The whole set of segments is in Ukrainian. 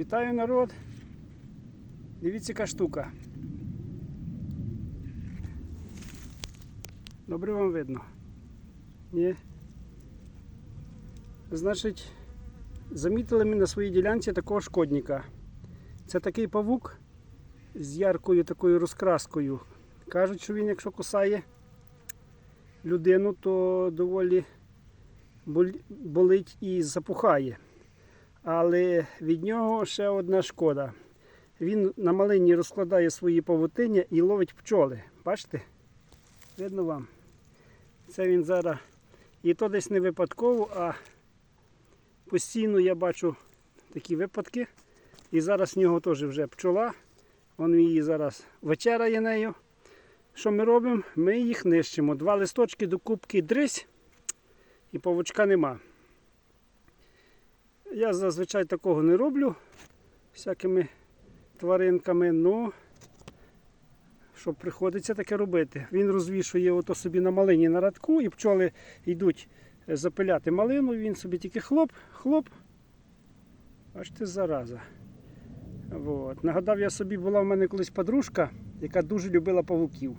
Вітаю народ. Дивіться, яка штука. Добре вам видно. Ні. Значить, замітили ми на своїй ділянці такого шкодника. Це такий павук з яркою такою розкраскою. Кажуть, що він, якщо кусає людину, то доволі болить і запухає. Але від нього ще одна шкода. Він на малині розкладає свої павутиння і ловить пчоли. Бачите? Видно вам? Це він зараз. І то десь не випадково, а постійно я бачу такі випадки. І зараз в нього теж вже пчола. Він її зараз вечеряє нею. Що ми робимо? Ми їх нищимо. Два листочки до кубки дрись і павучка нема. Я зазвичай такого не роблю всякими тваринками, ну що приходиться таке робити. Він розвішує ото собі на малині на радку, і пчоли йдуть е, запиляти малину, він собі тільки хлоп, хлоп. Бачите, зараза. От. Нагадав я собі, була в мене колись подружка, яка дуже любила павуків.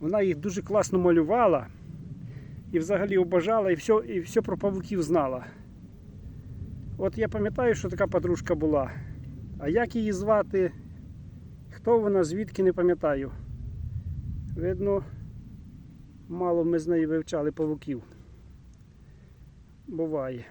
Вона їх дуже класно малювала і взагалі обажала, і все, і все про павуків знала. От я пам'ятаю, що така подружка була. А як її звати? Хто вона, звідки не пам'ятаю. Видно, мало ми з нею вивчали павуків. Буває.